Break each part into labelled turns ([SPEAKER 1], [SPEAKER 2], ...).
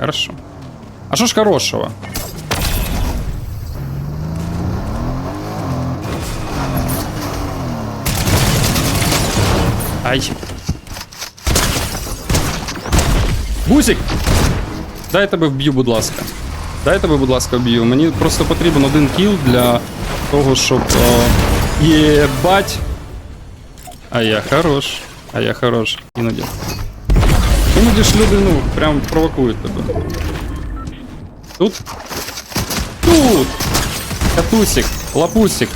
[SPEAKER 1] Хорошо. А що ж хорошого? Ай. Бусик! Дай тебе вб'ю, будь ласка. Дай тебе, будь ласка, вб'ю. Мені просто потрібен один кіл для того, щоб. О, єбать. А я хорош. А я хорош. Іноді. Іноді ж люди, ну, прям провокують тебе. Тут? Тут! Катусик, лапусик.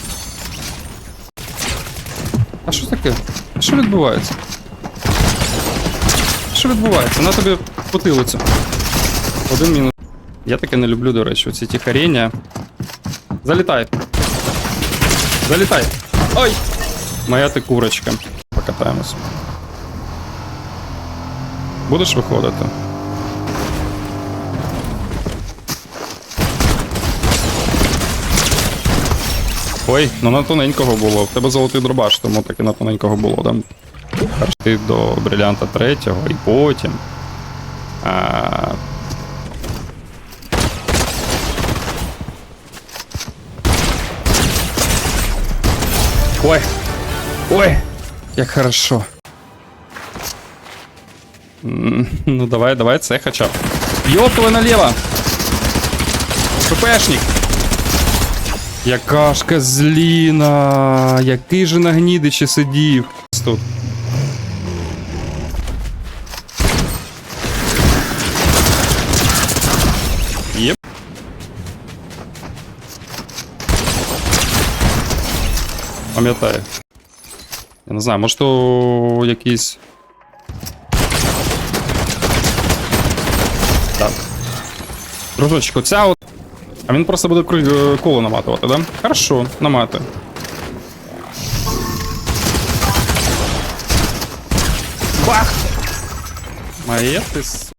[SPEAKER 1] А що таке? А що відбувається? Що відбувається? На тобі потилицю. Один мінус. Я таке не люблю, до речі, оці тихаріння. Залітай. Залітай. Ой! Моя ти курочка. Покатаємось. Будеш виходити? Ой, ну на тоненького було. В тебе золотий дробаш, тому таки на тоненького було. Там перший до брилянта третього і потім. А... Ой! Ой! Як хорошо. Ну давай, давай, це хоча б. Йоптове наліво! ППшник! Яка ж козліна! Який же на гнідичі сидів. Тут. Єп. Пам'ятаю. Я не знаю, може то якийсь. Так. Дружочку, оця от. А він просто буде е, коло наматувати, да? Хорошо, намати. Бах! Моє ти с...